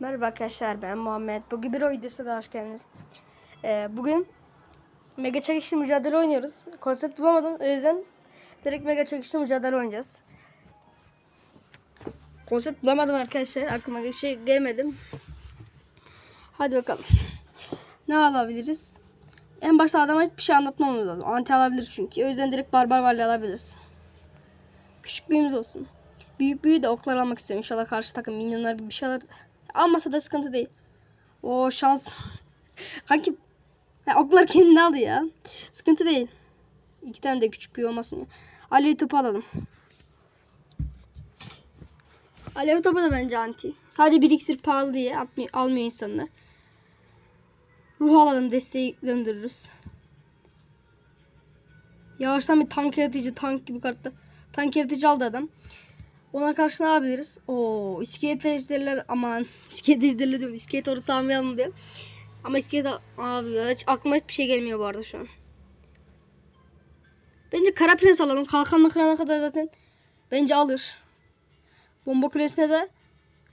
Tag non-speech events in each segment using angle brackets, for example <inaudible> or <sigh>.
Merhaba arkadaşlar ben Muhammed. Bugün bir videosuna da hoş geldiniz. Ee, bugün Mega Çekişli Mücadele oynuyoruz. Konsept bulamadım o yüzden direkt Mega Çekişli Mücadele oynayacağız. Konsept bulamadım arkadaşlar. Aklıma bir şey gelmedi. Hadi bakalım. Ne alabiliriz? En başta adama hiçbir şey anlatmamız lazım. Anti alabilir çünkü. O yüzden direkt barbar varlığı alabiliriz. Küçük büyümüz olsun. Büyük büyü de oklar almak istiyorum. İnşallah karşı takım minyonlar gibi bir şeyler almasa da sıkıntı değil. O şans. Kanki ha, oklar kendini aldı ya. Sıkıntı değil. İki tane de küçük büyü olmasın ya. Alev topu alalım. Alev topu da bence anti. Sadece bir iksir pahalı diye atmıyor, almıyor insanlar. Ruh alalım desteği döndürürüz. Yavaştan bir tank yaratıcı tank gibi kartta. Tank yaratıcı aldı adam. Ona karşı ne yapabiliriz? Oo, iskelet ejderler aman <laughs> iskelet ejderler diyorum. İskelet orası almayalım diye. Ama iskelet abi hiç aklıma hiçbir şey gelmiyor bu arada şu an. Bence kara prens alalım. Kalkanlı kırana kadar zaten bence alır. Bomba kulesine de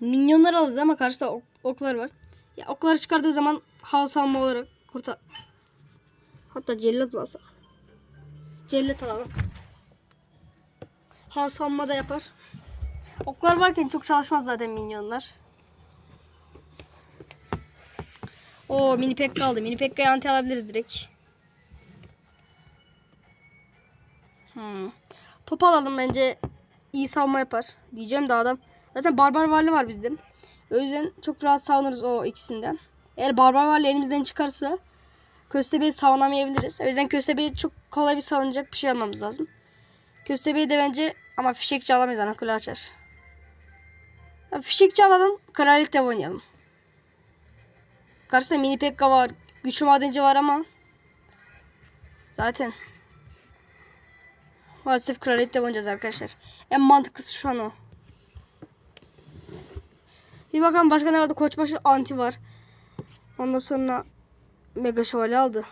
minyonlar alırız ama karşıda ok- oklar var. Ya okları çıkardığı zaman hava savunma olarak kurtar. Hatta cellat mı alsak? Cellat alalım. Hava savunma da yapar. Oklar varken çok çalışmaz zaten minyonlar. O mini pek kaldı. Mini pekka'yı anti alabiliriz direkt. Hmm. Top alalım bence iyi savunma yapar. Diyeceğim de adam. Zaten barbar varlı var bizde. O yüzden çok rahat savunuruz o ikisinden. Eğer barbar varlı elimizden çıkarsa köstebeği savunamayabiliriz. O yüzden köstebeği çok kolay bir savunacak bir şey almamız lazım. Köstebeği de bence ama fişekçi alamayız ana kule açar. Fişekçi alalım. Kraliyet oynayalım. Karşısında mini pekka var. Güçlü madenci var ama. Zaten. Maalesef kraliyet oynayacağız arkadaşlar. En mantıklısı şu an o. Bir bakalım başka ne vardı? Koçbaşı anti var. Ondan sonra mega şövalye aldı.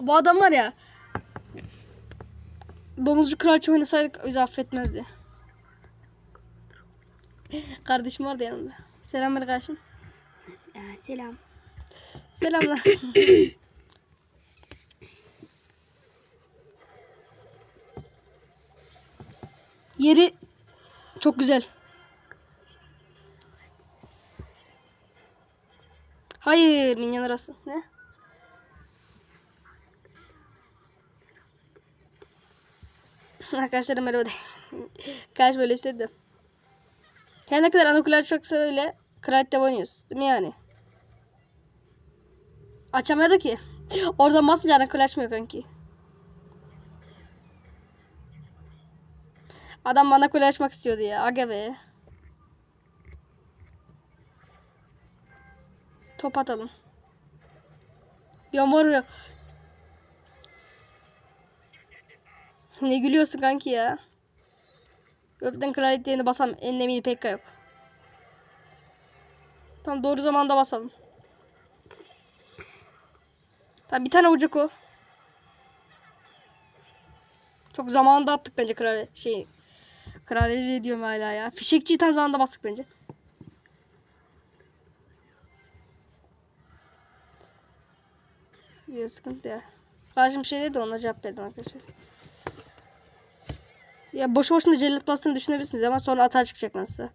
Bu adam var ya. Domuzcu kraliçe oynasaydık bizi affetmezdi. <laughs> Kardeşim vardı yanımda. Selam kardeşim. Ee, selam. Selamlar. <coughs> Yeri çok güzel. Hayır, minyon arası. Ne? <laughs> Arkadaşlarım merhaba de. <laughs> Kaç böyle istedim. Her ne kadar anakular çoksa öyle kraliyette oynuyoruz. Değil mi yani? Açamadı ki. <laughs> Oradan basınca anakul açmıyor kanki. Adam bana kule açmak istiyordu ya. Aga be. Top atalım. Yağmur ya. Ne gülüyorsun kanki ya? Gökten kraliyet yerine basam. En emini pekka yok. Tamam doğru zamanda basalım. Tamam bir tane vuracak o. Çok zamanında attık bence kral şey kraliçe diyorum hala ya. Fişekçiyi tam zamanında bastık bence. Yok sıkıntı ya. Karşım şey dedi de ona cevap verdim arkadaşlar. Ya boşu boşuna cellat bastığını düşünebilirsiniz ama sonra atağa çıkacak nasılsa.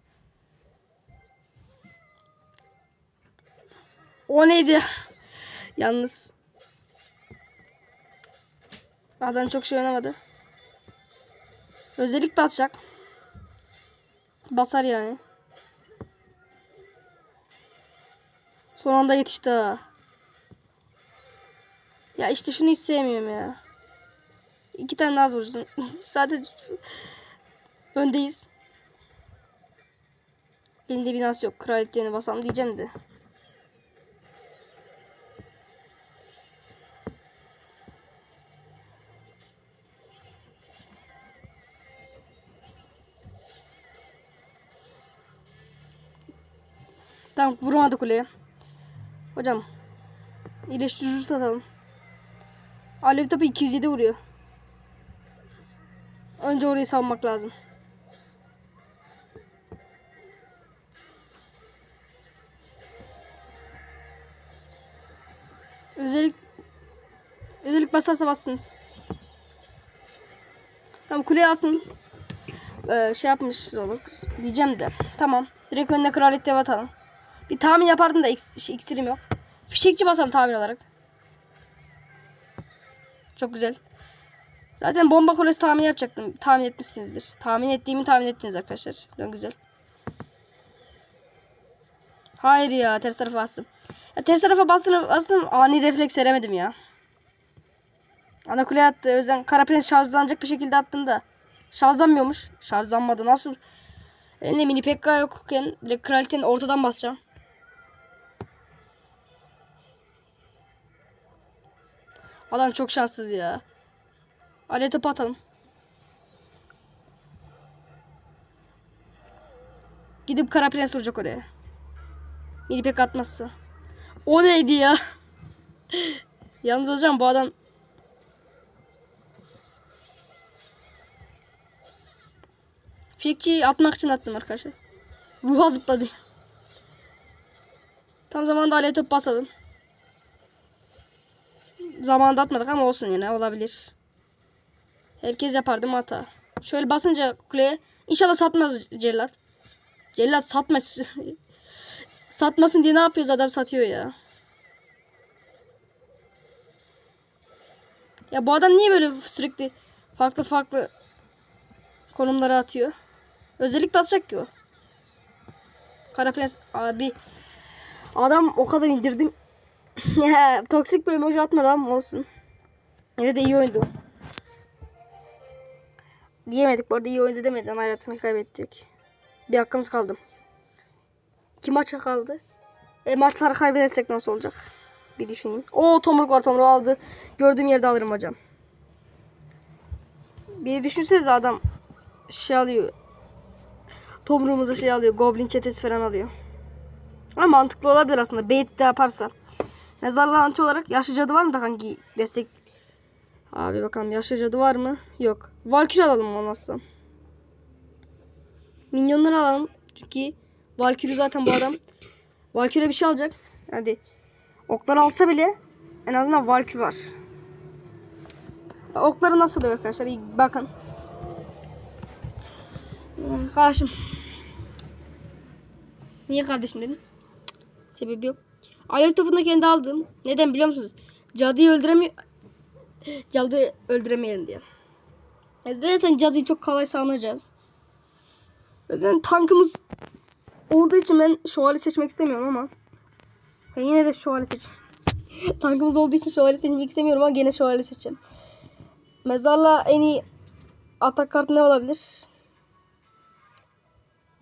O neydi? Yalnız Adam çok şey oynamadı. Özellik basacak. Basar yani. Son anda yetişti. Ya işte şunu hiç sevmiyorum ya. İki tane az vurursun. Zaten öndeyiz. Elinde binası yok. Kraliyetlerini basalım diyeceğim de. Tamam vuramadı kuleye. Hocam. İyileştirici atalım. Alev topu 207 vuruyor. Önce orayı savunmak lazım. Özellik özellik basarsa bassınız. Tamam kuleye alsın. Ee, şey yapmışız olur. Diyeceğim de. Tamam. Direkt önüne kraliyet dev atalım. Bir tahmin yapardım da iks şey, iksirim yok. Fişekçi basalım tahmin olarak. Çok güzel. Zaten bomba kulesi tahmin yapacaktım. Tahmin etmişsinizdir. Tahmin ettiğimi tahmin ettiniz arkadaşlar. Çok güzel. Hayır ya ters tarafa bastım. Ya ters tarafa bastım, bastım ani refleks veremedim ya. Ana kuleye attı. O yüzden kara prens şarjlanacak bir şekilde attım da. Şarjlanmıyormuş. Şarjlanmadı. Nasıl? Elimde mini pekka yokken direkt kraliçenin ortadan basacağım. Adam çok şanssız ya. Ale topu atalım. Gidip kara prens vuracak oraya. Mini pek atmazsa. O neydi ya? <laughs> Yalnız hocam bu adam Fikçiyi atmak için attım arkadaşlar. Ruha zıpladı. Tam zamanında aleye top basalım. Zamanında atmadık ama olsun yine olabilir. Herkes yapardı mı hata. Şöyle basınca kuleye inşallah satmaz cellat. Cellat satmaz. <laughs> Satmasın diye ne yapıyoruz adam satıyor ya. Ya bu adam niye böyle sürekli farklı farklı konumlara atıyor? Özellik basacak ki o. Kara Prens abi adam o kadar indirdim. <laughs> toksik bir emoji atmadı ama olsun. Yine de iyi oyundu. Diyemedik bu arada iyi oyundu demeden hayatını kaybettik. Bir hakkımız kaldı. İki maça kaldı. E maçları kaybedersek nasıl olacak? Bir düşüneyim. O tomruk var tomruğu aldı. Gördüğüm yerde alırım hocam. Bir düşünsenize adam şey alıyor. Tomruğumuza şey alıyor. Goblin çetesi falan alıyor. Ama mantıklı olabilir aslında. Bait de yaparsa. Mezarlığı anti olarak yaşlı cadı var mı da hangi destek? Abi bakalım yaşlı cadı var mı? Yok. Valkyrie alalım olmazsa. Minyonları alalım. Çünkü Valkyrie zaten bu adam. <coughs> Valkyrie bir şey alacak. Hadi. Okları alsa bile en azından Valkyrie var. Okları nasıl oluyor arkadaşlar? İyi bakın. Ee, Kardeşim. Niye kardeşim dedim? Sebebi yok. Alev topunu kendi aldım. Neden biliyor musunuz? Cadıyı öldüremiyor. Cadıyı öldüremeyelim diye. E, Zaten cadıyı çok kolay savunacağız. Yüzden tankımız olduğu için ben şövalye seçmek istemiyorum ama. Ben yine de şövalye seç. <laughs> tankımız olduğu için şövalye seçmek istemiyorum ama gene şövalye seçeceğim. Mezarla en iyi atak kartı ne olabilir?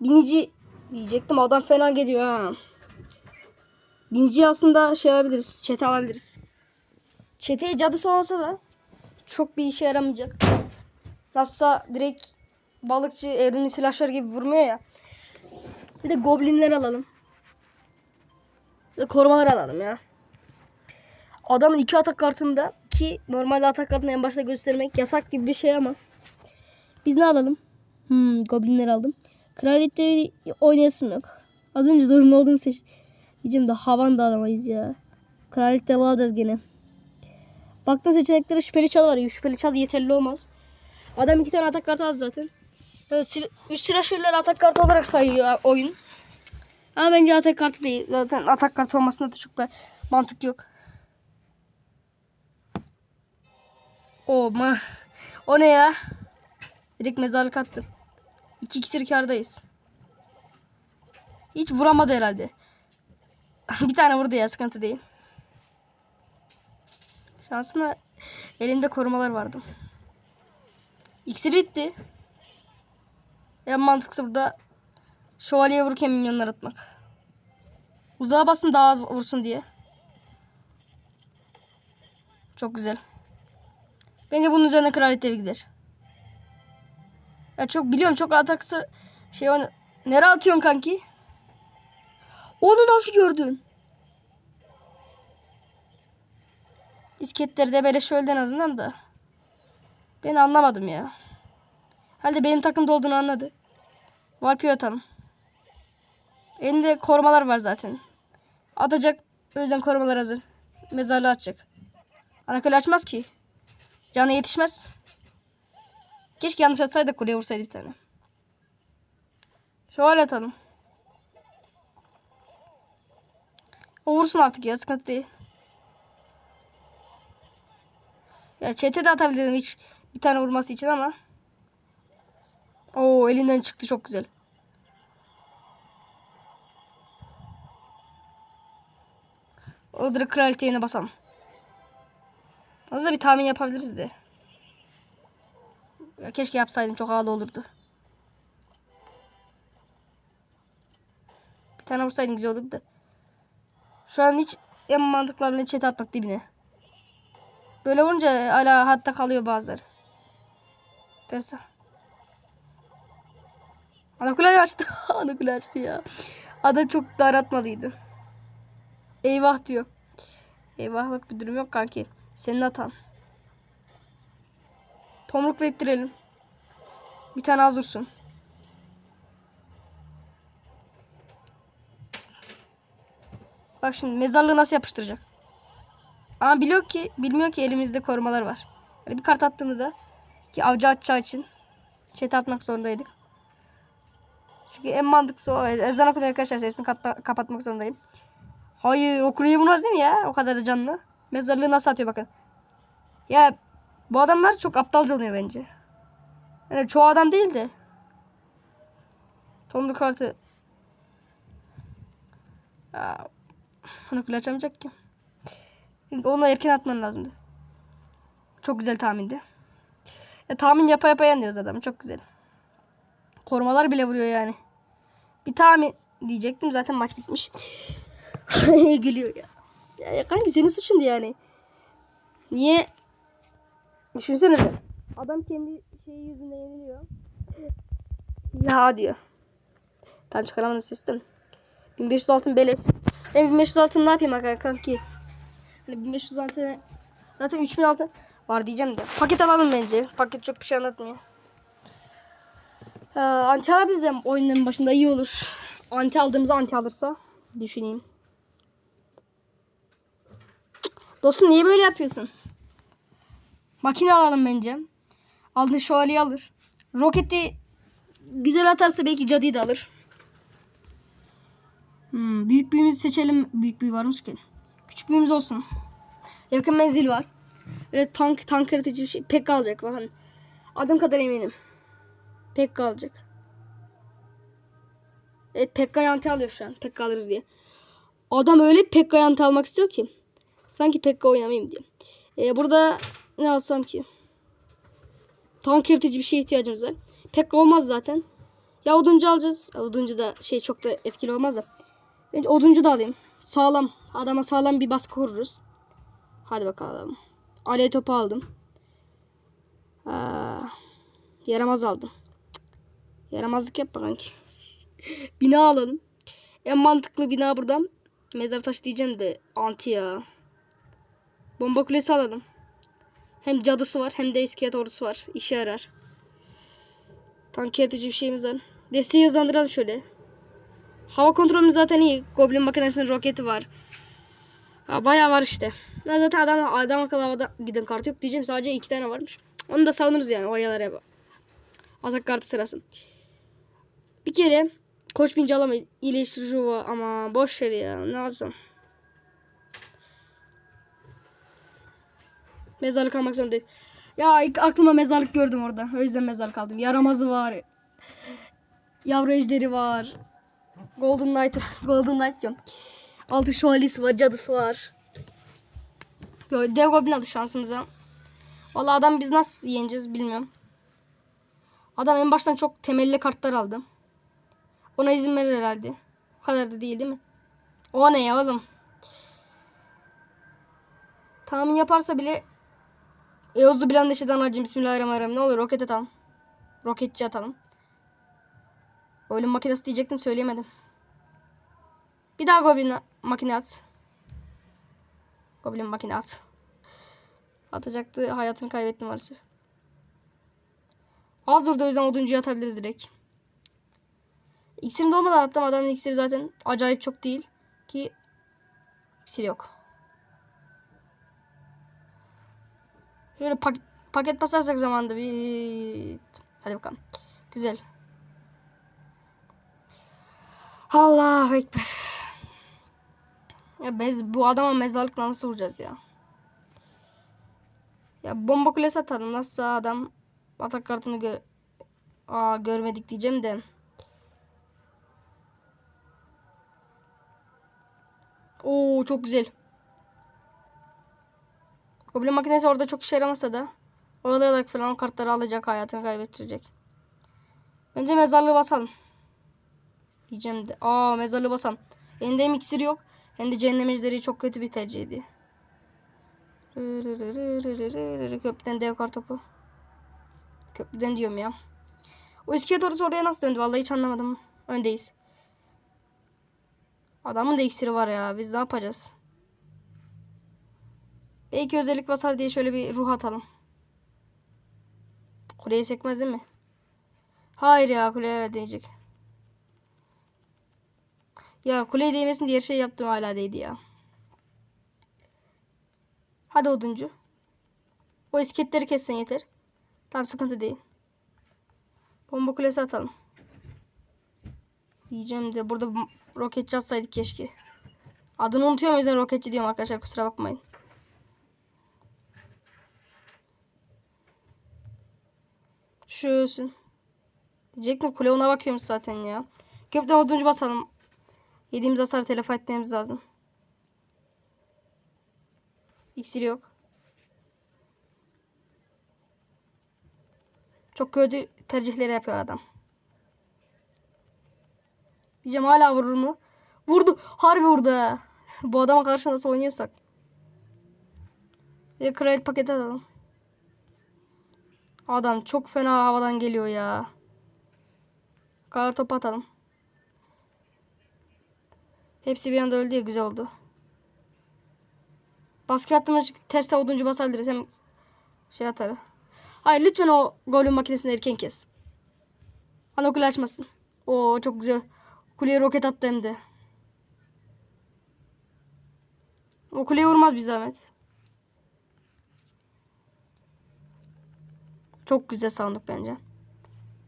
Binici diyecektim. Adam fena gidiyor ha. Binici aslında şey alabiliriz. Çete alabiliriz. Çeteye cadısı olsa da çok bir işe yaramayacak. Nasılsa direkt balıkçı evrimli silahlar gibi vurmuyor ya. Bir de goblinler alalım. Bir de korumalar alalım ya. Adamın iki atak kartında ki normalde atak kartını en başta göstermek yasak gibi bir şey ama. Biz ne alalım? Hmm, goblinler aldım. Kraliyette oynayasım yok. Az önce zorunlu olduğunu seç. Diyeceğim de havan da alamayız ya. Kraliyet devam alacağız gene. Baktım seçeneklere şüpheli çal var. Şüpheli çal yeterli olmaz. Adam iki tane atak kartı aldı zaten. Üç silahşörler atak kartı olarak sayıyor oyun. Ama bence atak kartı değil. Zaten atak kartı olmasında da çok da mantık yok. O ma. O ne ya? Direkt mezarlık attım. İki kişi kardayız. Hiç vuramadı herhalde. <laughs> bir tane vurdu ya sıkıntı değil. Şansına elinde korumalar vardı. İksiri itti. En mantıklısı burada şövalyeye vururken minyonlar atmak. Uzağa bastın daha az vursun diye. Çok güzel. Bence bunun üzerine kraliyet evi gider. Ya çok biliyorum çok ataksı şey onu nereye atıyorsun kanki? Onu nasıl gördün? İsketleri de böyle şöyle en azından da. Ben anlamadım ya. Halde benim takımda olduğunu anladı. Valkyrie atalım. Elinde korumalar var zaten. Atacak. O yüzden korumalar hazır. mezarlığı açacak. Anakale açmaz ki. Canı yetişmez. Keşke yanlış atsaydık kuleye vursaydı bir tane. Şöyle atalım. O vursun artık ya sıkıntı değil. Ya çete de atabilirim hiç bir tane vurması için ama. Oo elinden çıktı çok güzel. O direkt kraliyet yerine basalım. Aslında bir tahmin yapabiliriz de. Ya keşke yapsaydım çok havalı olurdu. Bir tane vursaydım güzel olurdu da. Şu an hiç en mantıklarını çete atmak dibine. Böyle vurunca hala hatta kalıyor bazıları. Derse. Anakule açtı. <laughs> Anakule açtı ya. Adam çok daratmalıydı. Eyvah diyor. Eyvahlık bir durum yok kanki. Senin hatan. Tomrukla ittirelim. Bir tane az vursun. Bak şimdi mezarlığı nasıl yapıştıracak. Ama biliyor ki bilmiyor ki elimizde korumalar var. Yani bir kart attığımızda ki avcı atacağı için chat atmak zorundaydık. Çünkü en mantıklısı o. Ezan okunuyor arkadaşlar sesini katma- kapatmak zorundayım. Hayır o kuruyu vurmaz değil mi ya? O kadar da canlı. Mezarlığı nasıl atıyor bakın. Ya bu adamlar çok aptalca oluyor bence. Yani çoğu adam değil de. Kartı. Aa, onu kule açamayacak ki. Onu erken atman lazımdı. Çok güzel tahmindi. Ya, tahmin yapa yapa yanıyoruz adamı. Çok güzel. Korumalar bile vuruyor yani. Bir tahmin diyecektim zaten maç bitmiş. <laughs> Gülüyor ya. ya. Kanki senin suçun yani. Niye? Düşünsene. Adam kendi şeyi yüzünden yeniliyor. Ya diyor. Tam çıkaramadım sesten. 1500 altın beleş. Ben 1500 altın ne yapayım arkadaşlar kanki? Hani 1500 altın zaten 3000 altın var diyeceğim de. Paket alalım bence. Paket çok bir şey anlatmıyor. Ee, anti alabiliriz oyunların başında iyi olur. Anti aldığımızı anti alırsa düşüneyim. Dostum niye böyle yapıyorsun? Makine alalım bence. Aldığın şövalyeyi alır. Roketi güzel atarsa belki cadıyı da alır. Hmm, büyük büyüğümüzü seçelim. Büyük büyü varmış ki. Küçük büyüğümüz olsun. Yakın menzil var. Böyle tank tank yaratıcı bir şey. Pek kalacak bakın. Adım kadar eminim. Pek kalacak. Evet Pekka yanti alıyor şu an. Pekka alırız diye. Adam öyle Pekka yanti almak istiyor ki. Sanki Pekka oynamayayım diye. Ee, burada ne alsam ki? Tank yaratıcı bir şeye ihtiyacımız var. Pekka olmaz zaten. Ya oduncu alacağız. Oduncu da şey çok da etkili olmaz da. Bence oduncu da alayım. Sağlam. Adama sağlam bir baskı kururuz. Hadi bakalım. Alev topu aldım. Aa, yaramaz aldım. Yaramazlık yapma kanki. <laughs> bina alalım. En mantıklı bina buradan. Mezar taşı diyeceğim de anti ya. Bomba kulesi alalım. Hem cadısı var hem de iskelet ordusu var. İşe yarar. Tank yaratıcı bir şeyimiz var. Desteği hızlandıralım şöyle. Hava kontrolümüz zaten iyi. Goblin makinesinin roketi var. Ya bayağı var işte. Ya zaten adam, adam akıllı havada giden kartı yok diyeceğim. Sadece iki tane varmış. Onu da savunuruz yani oyalara. Atak kartı sırası. Bir kere koç binci alamayız. İyileştirici var ama boş ver ya. Ne alsam. Mezarlık almak zorundayız. Ya aklıma mezarlık gördüm orada. O yüzden mezarlık aldım. Yaramazı var. Yavru ejderi var. Golden Knight. Golden Knight diyorum. Altı şövalyesi var. Cadısı var. Yo, dev goblin aldı şansımıza. Vallahi adam biz nasıl yeneceğiz bilmiyorum. Adam en baştan çok temelli kartlar aldı. Ona izin verir herhalde. O kadar da değil değil mi? O ne ya oğlum? Tahmin yaparsa bile Eozlu bilen neşeden harcayayım. Bismillahirrahmanirrahim. Ne olur roket atalım. Roketçi atalım. Oyun makinesi diyecektim söyleyemedim. Bir daha goblin makine at. Goblin makine at. Atacaktı. Hayatını kaybetti maalesef. Az durdu o yüzden oduncuya atabiliriz direkt. İksirin dolmadan attım. Adamın iksiri zaten acayip çok değil. Ki iksir yok. Böyle pak- paket basarsak zamanda bir... Hadi bakalım. Güzel. Allahu Ekber. Ya biz bu adama mezarlıkla nasıl vuracağız ya? Ya bomba kulesi atalım. Nasıl adam atak kartını gö Aa, görmedik diyeceğim de. Oo çok güzel. Goblin makinesi orada çok işe yaramasa da oyalayarak falan kartları alacak hayatını kaybettirecek. Bence mezarlığı basalım. Diyeceğim de. Aa mezarlığı basalım. Elinde hem iksiri yok hem de cehennem çok kötü bir tercihdi. Köprüden dev kartopu. Köprüden diyorum ya. O iskelet orası oraya nasıl döndü? Vallahi hiç anlamadım. Öndeyiz. Adamın da iksiri var ya. Biz ne yapacağız? Belki özellik basar diye şöyle bir ruh atalım. Kuleye sekmez değil mi? Hayır ya kuleye değecek. Ya kuleye değmesin diye şey yaptım hala değdi ya. Hadi oduncu. O isketleri kessen yeter. Tamam sıkıntı değil. Bomba kulesi atalım. Diyeceğim de burada roketçi atsaydık keşke. Adını unutuyorum o yüzden roketçi diyorum arkadaşlar kusura bakmayın. Şu ölsün. Diyecektim kule ona bakıyorum zaten ya. Köprüden oduncu basalım. Yediğimiz hasarı telafi etmemiz lazım. İksiri yok. Çok kötü tercihleri yapıyor adam. Diyeceğim hala vurur mu? Vurdu. Harbi vurdu. Bu adama karşı nasıl oynuyorsak. Bir de kraliyet paketi alalım. Adam çok fena havadan geliyor ya. Kara topu atalım. Hepsi bir anda öldü ya güzel oldu. Baskı attığımda terste oduncu basabiliriz. Hem şey atarı. Hayır lütfen o golün makinesini erken kes. Ana kule açmasın. Oo çok güzel. Kuleye roket attı hem de. O kuleye vurmaz bir zahmet. Çok güzel sandık bence.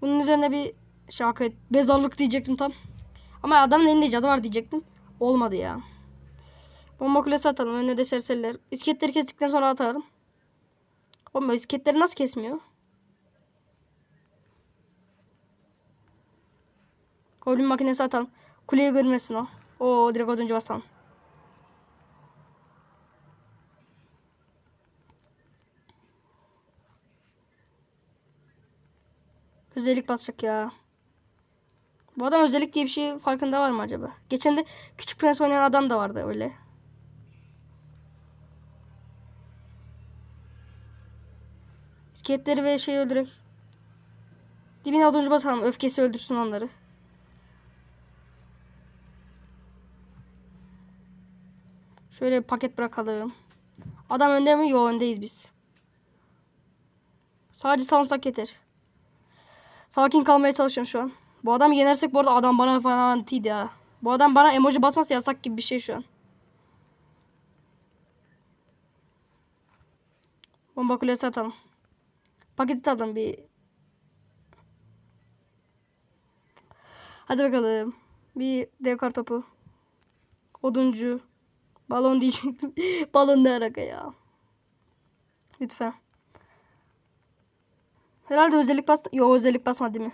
Bunun üzerine bir şarkı mezarlık diyecektim tam. Ama adamın elinde cadı var diyecektim. Olmadı ya. Bomba kulesi atalım. Önüne de serseriler. İsketleri kestikten sonra atarım. Oğlum isketleri nasıl kesmiyor? Goblin makinesi atalım. Kuleye görmesin o. Oo direkt oduncu basalım. Özellik basacak ya. Bu adam özellik diye bir şey farkında var mı acaba? Geçen de Küçük Prens oynayan adam da vardı öyle. İskeletleri ve şeyi öldürek. Dibine oduncu basalım. Öfkesi öldürsün onları. Şöyle paket bırakalım. Adam önde mi? Yok öndeyiz biz. Sadece savunsak yeter. Sakin kalmaya çalışıyorum şu an. Bu adamı yenersek bu arada adam bana falan antiydi ya. Bu adam bana emoji basması yasak gibi bir şey şu an. Bomba kulesi atalım. Paketi atalım bir. Hadi bakalım. Bir dev kartopu. Oduncu. Balon diyecektim. <laughs> Balon ne alaka ya. Lütfen. Herhalde özellik bas... Yok özellik basmadı değil mi?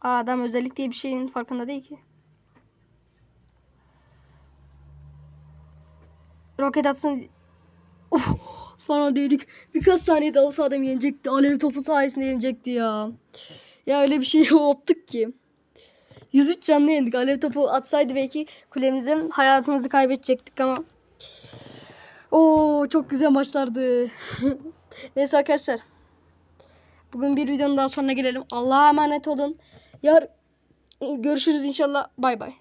Aa, adam özellik diye bir şeyin farkında değil ki. Roket atsın. Of, sonra dedik birkaç saniye daha olsa adam yenecekti. Alev topu sayesinde yenecekti ya. Ya öyle bir şey <laughs> yaptık ki. 103 canlı yendik. Alev topu atsaydı belki kulemizin hayatımızı kaybedecektik ama. Oo çok güzel maçlardı. <laughs> Neyse arkadaşlar. Bugün bir videonun daha sonuna gelelim. Allah'a emanet olun. Yar görüşürüz inşallah. Bay bay.